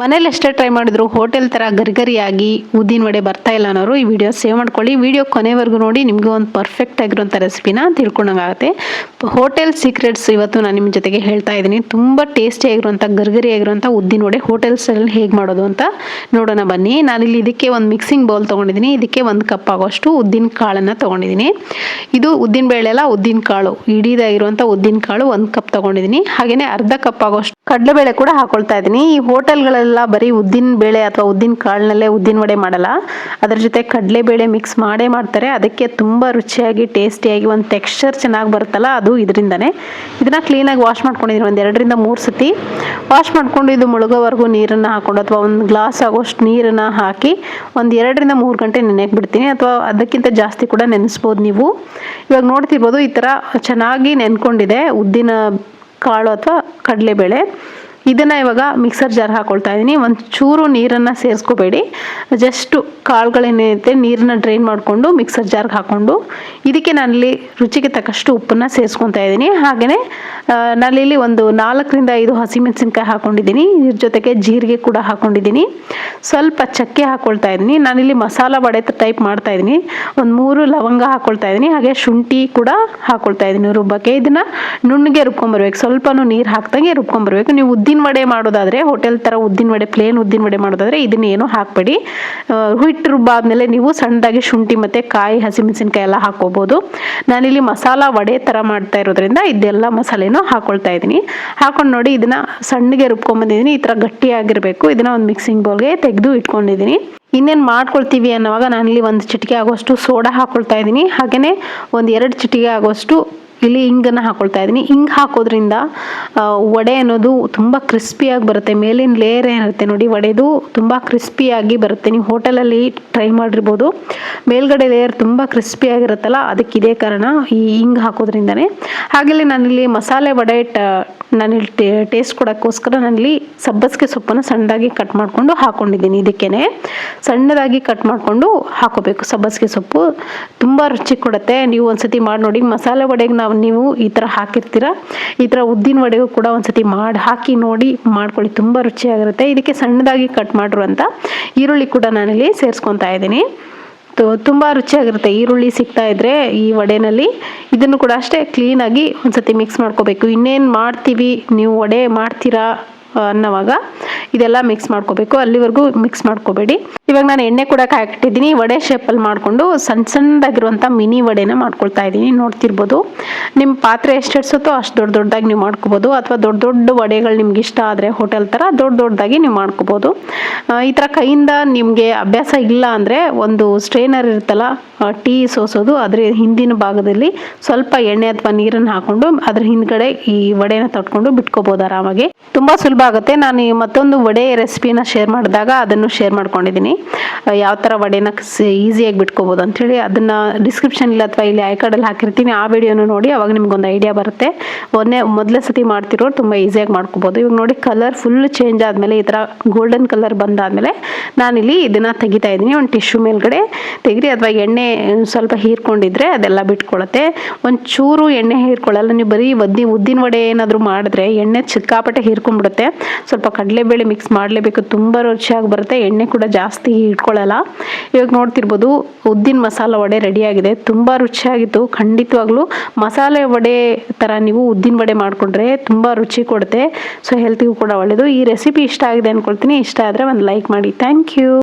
ಮನೇಲಿ ಎಷ್ಟೇ ಟ್ರೈ ಮಾಡಿದ್ರು ಹೋಟೆಲ್ ಥರ ಗರಿಗರಿಯಾಗಿ ಉದ್ದಿನ ವಡೆ ಬರ್ತಾ ಇಲ್ಲ ಅನ್ನೋರು ಈ ವಿಡಿಯೋ ಸೇವ್ ಮಾಡ್ಕೊಳ್ಳಿ. ವಿಡಿಯೋ ಕೊನೆವರೆಗೂ ನೋಡಿ, ನಿಮಗೆ ಒಂದು ಪರ್ಫೆಕ್ಟ್ ಆಗಿರುವಂಥ ರೆಸಿಪಿನ ತಿಳ್ಕೊಂಡಂಗಾಗುತ್ತೆ. ಹೋಟೆಲ್ ಸೀಕ್ರೆಟ್ಸ್ ಇವತ್ತು ನಾನು ನಿಮ್ಮ ಜೊತೆಗೆ ಹೇಳ್ತಾ ಇದ್ದೀನಿ. ತುಂಬ ಟೇಸ್ಟಿ ಆಗಿರುವಂಥ, ಗರಿಗರಿ ಆಗಿರುವಂಥ ಉದ್ದಿನ ವಡೆ ಹೋಟೆಲ್ಸಲ್ಲಿ ಹೇಗೆ ಮಾಡೋದು ಅಂತ ನೋಡೋಣ ಬನ್ನಿ. ನಾನಿಲ್ಲಿ ಇದಕ್ಕೆ ಒಂದು ಮಿಕ್ಸಿಂಗ್ ಬೌಲ್ ತೊಗೊಂಡಿದ್ದೀನಿ. ಇದಕ್ಕೆ ಒಂದು ಕಪ್ ಆಗೋಷ್ಟು ಉದ್ದಿನ ಕಾಳನ್ನು ತೊಗೊಂಡಿದ್ದೀನಿ. ಇದು ಉದ್ದಿನ ಬೇಳೆ ಅಲ್ಲ, ಉದ್ದಿನ ಕಾಳು. ಇಡೀದಾಗಿರುವಂಥ ಉದ್ದಿನ ಕಾಳು ಒಂದು ಕಪ್ ತೊಗೊಂಡಿದ್ದೀನಿ. ಹಾಗೆಯೇ ಅರ್ಧ ಕಪ್ ಆಗೋಷ್ಟು ಕಡಲೆಬೇಳೆ ಕೂಡ ಹಾಕೊಳ್ತಾ ಇದ್ದೀನಿ. ಈ ಹೋಟೆಲ್ಗಳೆಲ್ಲ ಬರೀ ಉದ್ದಿನ ಬೇಳೆ ಅಥವಾ ಉದ್ದಿನ ಕಾಳಿನಲ್ಲೇ ಉದ್ದಿನ ವಡೆ ಮಾಡಲ್ಲ. ಅದ್ರ ಜೊತೆ ಕಡಲೆಬೇಳೆ ಮಿಕ್ಸ್ ಮಾಡೇ ಮಾಡ್ತಾರೆ. ಅದಕ್ಕೆ ತುಂಬ ರುಚಿಯಾಗಿ ಟೇಸ್ಟಿಯಾಗಿ ಒಂದು ಟೆಕ್ಸ್ಚರ್ ಚೆನ್ನಾಗಿ ಬರುತ್ತಲ್ಲ, ಅದು ಇದರಿಂದನೇ. ಇದನ್ನ ಕ್ಲೀನಾಗಿ ವಾಶ್ ಮಾಡ್ಕೊಂಡಿದ್ದೀನಿ ಒಂದು ಎರಡರಿಂದ ಮೂರು ಸತಿ. ವಾಶ್ ಮಾಡ್ಕೊಂಡು ಇದು ಮುಳುಗೋವರೆಗೂ ನೀರನ್ನು ಹಾಕೊಂಡು ಅಥವಾ ಒಂದು ಗ್ಲಾಸ್ ಆಗೋಷ್ಟು ನೀರನ್ನು ಹಾಕಿ ಒಂದು ಎರಡರಿಂದ ಮೂರು ಗಂಟೆ ನೆನೆಯಕ್ಕೆ ಬಿಡ್ತೀನಿ. ಅಥವಾ ಅದಕ್ಕಿಂತ ಜಾಸ್ತಿ ಕೂಡ ನೆನೆಸ್ಬೋದು ನೀವು. ಇವಾಗ ನೋಡ್ತಿರ್ಬೋದು ಈ ಥರ ಚೆನ್ನಾಗಿ ನೆನ್ಕೊಂಡಿದೆ ಉದ್ದಿನ ಕಾಳು ಅಥವಾ ಕಡಲೆಬೇಳೆ ಇದನ್ನು ಇವಾಗ ಮಿಕ್ಸರ್ ಜಾರ್ ಹಾಕೊಳ್ತಾ ಇದ್ದೀನಿ ಒಂದು ಚೂರು ನೀರನ್ನು ಸೇರಿಸ್ಕೋಬೇಡಿ. ಜಸ್ಟು ಕಾಳುಗಳೇನೈತೆ ನೀರನ್ನ ಡ್ರೈನ್ ಮಾಡಿಕೊಂಡು ಮಿಕ್ಸರ್ ಜಾರ್ಗೆ ಹಾಕ್ಕೊಂಡು ಇದಕ್ಕೆ ನಾನಿಲ್ಲಿ ರುಚಿಗೆ ತಕ್ಕಷ್ಟು ಉಪ್ಪನ್ನು ಸೇರಿಸ್ಕೊತಾ ಇದ್ದೀನಿ ಹಾಗೆಯೇ ನಾನಿಲ್ಲಿ ಒಂದು ನಾಲ್ಕರಿಂದ ಐದು ಹಸಿಮೆಣಸಿನ್ಕಾಯಿ ಹಾಕ್ಕೊಂಡಿದ್ದೀನಿ ಇದ್ರ ಜೊತೆಗೆ ಜೀರಿಗೆ ಕೂಡ ಹಾಕ್ಕೊಂಡಿದ್ದೀನಿ ಸ್ವಲ್ಪ ಚಕ್ಕೆ ಹಾಕ್ಕೊಳ್ತಾ ಇದ್ದೀನಿ ನಾನಿಲ್ಲಿ ಮಸಾಲ ಬಡೆ ಟೈಪ್ ಮಾಡ್ತಾ ಇದ್ದೀನಿ ಒಂದು ಮೂರು ಲವಂಗ ಹಾಕ್ಕೊಳ್ತಾ ಇದ್ದೀನಿ ಹಾಗೆ ಶುಂಠಿ ಕೂಡ ಹಾಕ್ಕೊಳ್ತಾ ಇದ್ದೀನಿ ರುಬ್ಬಕ್ಕೆ ಇದನ್ನು ನುಣ್ಣಗೆ ರುಬ್ಕೊಂಬರ್ಬೇಕು. ಸ್ವಲ್ಪನೂ ನೀರು ಹಾಕ್ದಂಗೆ ರುಬ್ಕೊಂಬರ್ಬೇಕು. ನೀವು ಉದ್ದಿನ ವಡೆ ಮಾಡೋದಾದರೆ ಹೋಟೆಲ್ ಥರ ಉದ್ದಿನ ವಡೆ ಪ್ಲೇನ್ ಉದ್ದಿನ ವಡೆ ಮಾಡೋದಾದರೆ ಇದನ್ನೇನು ಹಾಕಬೇಡಿ. ಹಿಟ್ಟು ರುಬ್ಬಾದ್ಮೇಲೆ ನೀವು ಸಣ್ಣದಾಗಿ ಶುಂಠಿ ಮತ್ತು ಕಾಯಿ, ಹಸಿಮೆಣಸಿನ್ಕಾಯಿ ಎಲ್ಲ ಹಾಕೋಬೋದು ನಾನಿಲ್ಲಿ ಮಸಾಲ ವಡೆ ಥರ ಮಾಡ್ತಾ ಇರೋದ್ರಿಂದ ಇದೆಲ್ಲ ಮಸಾಲೆನೂ ಹಾಕೊಳ್ತಾ ಇದ್ದೀನಿ. ಹಾಕೊಂಡು ನೋಡಿ ಇದನ್ನು ಸಣ್ಣಗೆ ರುಬ್ಕೊಂಬಂದಿದ್ದೀನಿ. ಈ ಥರ ಗಟ್ಟಿಯಾಗಿರಬೇಕು. ಇದನ್ನು ಒಂದು ಮಿಕ್ಸಿಂಗ್ ಬೌಲ್ಗೆ ತೆಗೆದು ಇಟ್ಕೊಂಡಿದ್ದೀನಿ. ಇನ್ನೇನು ಮಾಡ್ಕೊಳ್ತೀವಿ ಅನ್ನೋವಾಗ ನಾನಿಲ್ಲಿ ಒಂದು ಚಿಟಿಕೆ ಆಗೋಷ್ಟು ಸೋಡಾ ಹಾಕೊಳ್ತಾ ಇದ್ದೀನಿ. ಹಾಗೆಯೇ ಒಂದು ಎರಡು ಚಿಟಿಕೆ ಆಗೋಷ್ಟು ಇಲ್ಲಿ ಹಿಂಗನ್ನು ಹಾಕೊಳ್ತಾ ಇದ್ದೀನಿ. ಹಿಂಗೆ ಹಾಕೋದ್ರಿಂದ ವಡೆ ಅನ್ನೋದು ತುಂಬ ಕ್ರಿಸ್ಪಿಯಾಗಿ ಬರುತ್ತೆ. ಮೇಲಿನ ಲೇಯರ್ ಏನಿರುತ್ತೆ ನೋಡಿ, ವಡೆದು ತುಂಬ ಕ್ರಿಸ್ಪಿಯಾಗಿ ಬರುತ್ತೆ. ನೀವು ಹೋಟೆಲಲ್ಲಿ ಟ್ರೈ ಮಾಡಿರ್ಬೋದು. ಮೇಲ್ಗಡೆ ಲೇಯರ್ ತುಂಬ ಕ್ರಿಸ್ಪಿಯಾಗಿರುತ್ತಲ್ಲ, ಅದಕ್ಕೆ ಇದೇ ಕಾರಣ ಈ ಹಿಂಗೆ ಹಾಕೋದ್ರಿಂದನೇ. ಹಾಗೆಯೇ ನಾನಿಲ್ಲಿ ಮಸಾಲೆ ವಡೆ, ಟ, ನಾನಿಲ್ಲಿ ಟೇಸ್ಟ್ ಕೊಡೋಕ್ಕೋಸ್ಕರ ನಾನಿಲ್ಲಿ ಸಬ್ಬಸಿಗೆ ಸೊಪ್ಪನ್ನು ಸಣ್ಣದಾಗಿ ಕಟ್ ಮಾಡಿಕೊಂಡು ಹಾಕ್ಕೊಂಡಿದ್ದೀನಿ ಇದಕ್ಕೇ ಸಣ್ಣದಾಗಿ ಕಟ್ ಮಾಡಿಕೊಂಡು ಹಾಕೋಬೇಕು ಸಬ್ಬಸಿಗೆ ಸೊಪ್ಪು. ತುಂಬ ರುಚಿ ಕೊಡುತ್ತೆ. ನೀವು ಒಂದ್ಸತಿ ಮಾಡಿ ನೋಡಿ, ಮಸಾಲೆ ವಡೆಗೆ ನಾವು ನೀವು ಈ ಥರ ಹಾಕಿರ್ತೀರ? ಈ ಥರ ಉದ್ದಿನ ವಡೆಗೂ ಕೂಡ ಒಂದ್ಸತಿ ಮಾಡಿ ಹಾಕಿ ನೋಡಿ ಮಾಡ್ಕೊಳ್ಳಿ. ತುಂಬ ರುಚಿಯಾಗಿರುತ್ತೆ. ಇದಕ್ಕೆ ಸಣ್ಣದಾಗಿ ಕಟ್ ಮಾಡಿರುವಂಥ ಈರುಳ್ಳಿ ಕೂಡ ನಾನಿಲ್ಲಿ ಸೇರಿಸ್ಕೊತಾ ಇದ್ದೀನಿ. ತುಂಬ ರುಚಿಯಾಗಿರುತ್ತೆ. ಈರುಳ್ಳಿ ಸಿಗ್ತಾ ಇದ್ರೆ ಈ ವಡೆನಲ್ಲಿ ಇದನ್ನು ಕೂಡ ಅಷ್ಟೇ ಕ್ಲೀನಾಗಿ ಒಂದ್ಸತಿ ಮಿಕ್ಸ್ ಮಾಡ್ಕೋಬೇಕು. ಇನ್ನೇನು ಮಾಡ್ತೀವಿ? ನೀವು ವಡೆ ಮಾಡ್ತೀರಾ? ಅನ್ನೋವಾಗ ಇದೆಲ್ಲ ಮಿಕ್ಸ್ ಮಾಡ್ಕೋಬೇಕು. ಅಲ್ಲಿವರೆಗೂ ಮಿಕ್ಸ್ ಮಾಡ್ಕೋಬೇಡಿ. ಇವಾಗ ನಾನು ಎಣ್ಣೆ ಕೂಡ ಕಾಯಕ್ಕಿಟ್ಟಿದ್ದೀನಿ ವಡೆ ಶೇಪಲ್ಲಿ ಮಾಡಿಕೊಂಡು ಸಣ್ಣ ಸಣ್ಣದಾಗಿರುವಂಥ ಮಿನಿ ವಡೆನ ಮಾಡ್ಕೊಳ್ತಾ ಇದ್ದೀನಿ. ನೋಡ್ತಿರ್ಬೋದು. ನಿಮ್ಮ ಪಾತ್ರೆ ಎಷ್ಟು ಹಿಡ್ಸುತ್ತೋ ಅಷ್ಟು ದೊಡ್ಡ ದೊಡ್ಡದಾಗಿ ನೀವು ಮಾಡ್ಕೋಬೋದು. ಅಥವಾ ದೊಡ್ಡ ದೊಡ್ಡ ವಡೆಗಳು ನಿಮ್ಗೆ ಇಷ್ಟ ಆದರೆ ಹೋಟೆಲ್ ಥರ ದೊಡ್ಡ ದೊಡ್ಡದಾಗಿ ನೀವು ಮಾಡ್ಕೋಬೋದು. ಈ ಥರ ಕೈಯಿಂದ ನಿಮಗೆ ಅಭ್ಯಾಸ ಇಲ್ಲ ಅಂದರೆ ಒಂದು ಸ್ಟ್ರೈನರ್ ಇರುತ್ತಲ್ಲ ಟೀ ಸೋಸೋದು, ಅದ್ರ ಹಿಂದಿನ ಭಾಗದಲ್ಲಿ ಸ್ವಲ್ಪ ಎಣ್ಣೆ ಅಥವಾ ನೀರನ್ನು ಹಾಕೊಂಡು ಅದ್ರ ಹಿಂದ್ಗಡೆ ಈ ವಡೆನ ತಟ್ಕೊಂಡು ಬಿಟ್ಕೋಬೋದು ಆರಾಮಾಗಿ. ತುಂಬ ಸುಲಭ ಆಗುತ್ತೆ ನಾನು ಮತ್ತೊಂದು ವಡೆ ರೆಸಿಪಿನ ಶೇರ್ ಮಾಡಿದಾಗ ಅದನ್ನು ಶೇರ್ ಮಾಡ್ಕೊಂಡಿದ್ದೀನಿ. ಯಾವ ಥರ ವಡೆನ ಈಸಿಯಾಗಿ ಬಿಟ್ಕೋಬೋದು ಅಂಥೇಳಿ ಅದನ್ನು ಡಿಸ್ಕ್ರಿಪ್ಷನ್ ಅಥವಾ ಇಲ್ಲಿ ಐ ಕಾರ್ಡಲ್ಲಿ ಹಾಕಿರ್ತೀನಿ. ಆ ವಿಡಿಯೋನು ನೋಡಿ, ಅವಾಗ ನಿಮ್ಗೊಂದು ಐಡಿಯಾ ಬರುತ್ತೆ. ಒಂದೇ ಮೊದಲ ಸತಿ ಮಾಡ್ತಿರೋರು ತುಂಬ ಈಸಿಯಾಗಿ ಮಾಡ್ಕೋಬೋದು. ಇವಾಗ ನೋಡಿ ಕಲರ್ ಫುಲ್ ಚೇಂಜ್ ಆದಮೇಲೆ ಈ ಥರ ಗೋಲ್ಡನ್ ಕಲರ್ ಬಂದಾದಮೇಲೆ ನಾನಿಲ್ಲಿ ಇದನ್ನು ತೆಗಿತಾ ಇದ್ದೀನಿ. ಒಂದು ಟಿಶ್ಯೂ ಮೇಲ್ಗಡೆ ತೆಗಿರಿ ಅಥವಾ ಎಣ್ಣೆ ಸ್ವಲ್ಪ ಹೀರ್ಕೊಂಡಿದ್ರೆ ಅದೆಲ್ಲ ಬಿಟ್ಕೊಳತ್ತೆ. ಒಂದು ಚೂರು ಎಣ್ಣೆ ಹೀರ್ಕೊಳ್ಳಲ್ಲ. ನೀವು ಬರೀ ಒದ್ದಿ, ಉದ್ದಿನ ವಡೆ ಏನಾದರೂ ಮಾಡಿದ್ರೆ ಎಣ್ಣೆ ಚಿಕ್ಕಾಪಟ್ಟೆ ಹೀರ್ಕೊಂಡ್ಬಿಡುತ್ತೆ. ಸ್ವಲ್ಪ ಕಡಲೆಬೇಳೆ ಮಿಕ್ಸ್ ಮಾಡಲೇಬೇಕು. ತುಂಬ ರುಚಿಯಾಗಿ ಬರುತ್ತೆ. ಎಣ್ಣೆ ಕೂಡ ಜಾಸ್ತಿ ಇಟ್ಕೊಳ್ಳಲ್ಲ. ಇವಾಗ ನೋಡ್ತಿರ್ಬೋದು, ಉದ್ದಿನ ಮಸಾಲ ವಡೆ ರೆಡಿಯಾಗಿದೆ ತುಂಬ ರುಚಿಯಾಗಿತ್ತು. ಖಂಡಿತವಾಗ್ಲೂ ಮಸಾಲೆ ವಡೆ ಥರ ನೀವು ಉದ್ದಿನ ವಡೆ ಮಾಡಿಕೊಂಡ್ರೆ ತುಂಬ ರುಚಿ ಕೊಡುತ್ತೆ. ಸೊ ಹೆಲ್ತಿಗೂ ಕೂಡ ಒಳ್ಳೆಯದು ಈ ರೆಸಿಪಿ ಇಷ್ಟ ಆಗಿದೆ ಅಂದ್ಕೊಳ್ತೀನಿ ಇಷ್ಟ ಆದರೆ ಒಂದು ಲೈಕ್ ಮಾಡಿ. Thank you